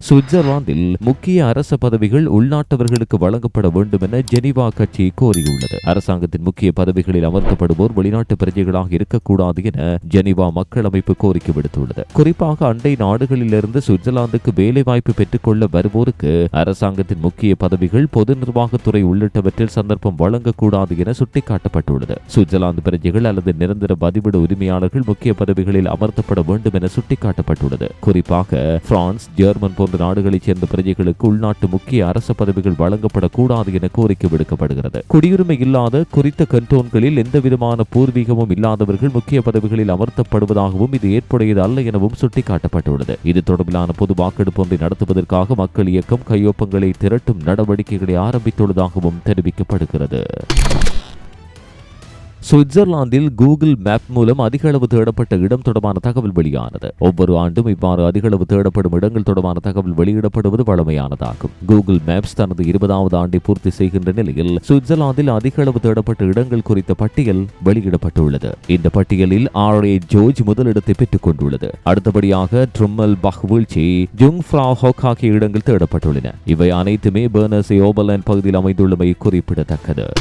சுவிட்சர்லாந்தில் முக்கிய அரச பதவிகள் உள்நாட்டவர்களுக்கு வழங்கப்பட வேண்டும் என ஜெனிவா கட்சி கோரியுள்ளது. அரசாங்கத்தின் முக்கிய பதவிகளில் அமர்த்தப்படுவோர் வெளிநாட்டு பிரஜைகளாக இருக்கக்கூடாது என ஜெனிவா மக்கள் அமைப்பு கோரிக்கை விடுத்துள்ளது. குறிப்பாக அண்டை நாடுகளிலிருந்து சுவிட்சர்லாந்துக்கு வேலைவாய்ப்பு பெற்றுக்கொள்ள வருவோருக்கு அரசாங்கத்தின் முக்கிய பதவிகள் பொது நிர்வாகத்துறை உள்ளிட்டவற்றில் சந்தர்ப்பம் வழங்கக்கூடாது என சுட்டிக்காட்டப்பட்டுள்ளது. சுவிட்சர்லாந்து பிரஜைகள் அல்லது நிரந்தர பதிவிட உரிமையாளர்கள் முக்கிய பதவிகளில் அமர்த்தப்பட வேண்டும் என சுட்டிக்காட்டப்பட்டுள்ளது. குறிப்பாக பிரான்ஸ் ஜெர்மன் போன்ற நாடுகளைச் சேர்ந்த பிரஜைகளுக்கு உள்நாட்டு முக்கிய அரச பதவிகள் வழங்கப்படக்கூடாது என கோரிக்கை விடுக்கப்படுகிறது. குடியுரிமை இல்லாத குறித்த கண்டோன்களில் எந்தவிதமான பூர்வீகமும் இல்லாதவர்கள் முக்கிய பதவிகளில் அமர்த்தப்படுவதாகவும் இது ஏற்புடையது அல்ல எனவும் சுட்டிக்காட்டப்பட்டுள்ளது. இது தொடர்பிலான பொது வாக்கெடுப்பு ஒன்றை நடத்துவதற்காக மக்கள் இயக்கம் கையொப்பங்களை திரட்டும் நடவடிக்கைகளை ஆரம்பித்துள்ளதாகவும் தெரிவிக்கப்படுகிறது. சுவிட்சர்லாந்தில் கூகுள் மேப் மூலம் அதிக அளவு தேடப்பட்ட இடம் தொடர்பான தகவல் வெளியானது. ஒவ்வொரு ஆண்டும் இவ்வாறு அதிக அளவு தேடப்படும் இடங்கள் தொடர்பான தகவல் வெளியிடப்படுவது வழமையானதாகும். கூகுள் மேப்ஸ் தனது இருபதாவது ஆண்டை பூர்த்தி செய்கின்ற நிலையில் சுவிட்சர்லாந்தில் அதிக அளவு தேடப்பட்ட இடங்கள் குறித்த பட்டியல் வெளியிடப்பட்டுள்ளது. இந்த பட்டியலில் ஆர் ஏ ஜோர்ஜ் முதலிடத்தை பெற்றுக் கொண்டுள்ளது. அடுத்தபடியாக ட்ரும்மல் பஹ் வீழ்ச்சி ஜுங் ஃப்ரா ஹோக் ஆகிய இடங்கள் தேடப்பட்டுள்ளன. இவை அனைத்துமே பேர்னஸ் ஓபர்லேண்ட் பகுதியில் அமைந்துள்ளமை குறிப்பிடத்தக்கது.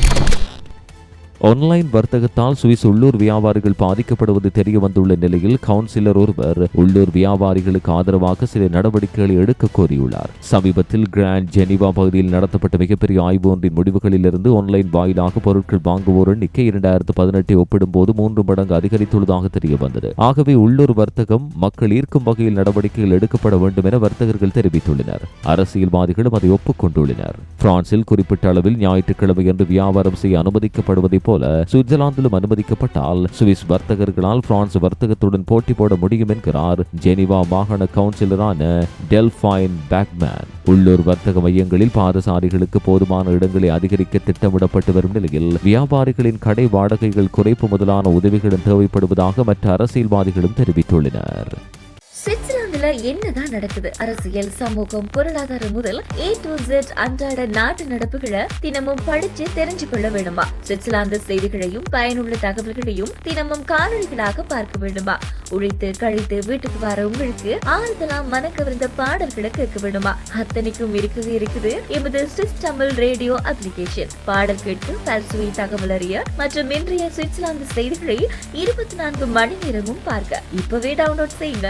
ஆன்லைன் வர்த்தகத்தால் சுவிஸ் உள்ளூர் வியாபாரிகள் பாதிக்கப்படுவது தெரிய வந்துள்ள நிலையில் கவுன்சிலர் ஒருவர் உள்ளூர் வியாபாரிகளுக்கு ஆதரவாக சில நடவடிக்கைகளை எடுக்க கோரியுள்ளார். சமீபத்தில் கிராண்ட் ஜெனிவா பகுதியில் நடத்தப்பட்ட மிகப்பெரிய ஆய்வு ஒன்றின் முடிவுகளிலிருந்து ஆன்லைன் வாயிலாக பொருட்கள் வாங்குவோர் எண்ணிக்கை இரண்டாயிரத்து பதினெட்டை ஒப்பிடும்போது மூன்று மடங்கு அதிகரித்துள்ளதாக தெரிய வந்தது ஆகவே உள்ளூர் வர்த்தகம் மக்கள் ஈர்க்கும் வகையில் நடவடிக்கைகள் எடுக்கப்பட வேண்டும் என வர்த்தகர்கள் தெரிவித்துள்ளனர். அரசியல்வாதிகளும் அதை ஒப்புக்கொண்டுள்ளனர். பிரான்சில் குறிப்பிட்ட அளவில் ஞாயிற்றுக்கிழமை என்று வியாபாரம் செய்ய அனுமதிக்கப்படுவதை போல சுவிட்சர்லாந்திலும் அனுமதிக்கப்பட்டால் சுவிஸ் வர்த்தகர்களால் பிரான்ஸ் வர்த்தகத்துடன் போட்டி போட முடியும் என்கிறார் ஜெனிவா மாகாண கவுன்சிலரான டெல்ஃபைன் பேக்மேன். உள்ளூர் வர்த்தக மையங்களில் பாதசாரிகளுக்கு போதுமான இடங்களை அதிகரிக்க திட்டமிடப்பட்டு வரும் நிலையில் வியாபாரிகளின் கடை வாடகைகள் குறைப்பு முதலான உதவிகளும் தேவைப்படுவதாக மற்ற அரசியல்வாதிகளும் தெரிவித்துள்ளனர். உலகத்துல என்னதான் நடக்குது? அரசியல் சமூகம் பொருளாதாரம் முதல் ஏ டு ஜெட் அன்றாட நாட்டு நடப்புகளை தினமும் படிச்சு தெரிஞ்சு கொள்ள வேண்டுமா? சுவிட்சர்லாந்து செய்திகளையும் பயனுள்ள தகவல்களையும் தினமும் காணொலிகளாக பார்க்க வேண்டுமா? உழைத்து கழித்து வீட்டுக்கு வர உங்களுக்கு ஆறுதலா மனக்கவர்ந்த பாடல்களை கேட்க வேண்டுமா? அத்தனைக்கும் இருக்குது இருக்குது எமது சுவிஸ் தமிழ் ரேடியோ அப்ளிகேஷன் பாடல் கேட்டு பல்சுவை தகவல் அறிய மற்றும் இன்றைய சுவிட்சர்லாந்து செய்திகளை இருபத்தி நான்கு மணி நேரமும் பார்க்க. இப்பவே டவுன்லோட் செய்யுங்க.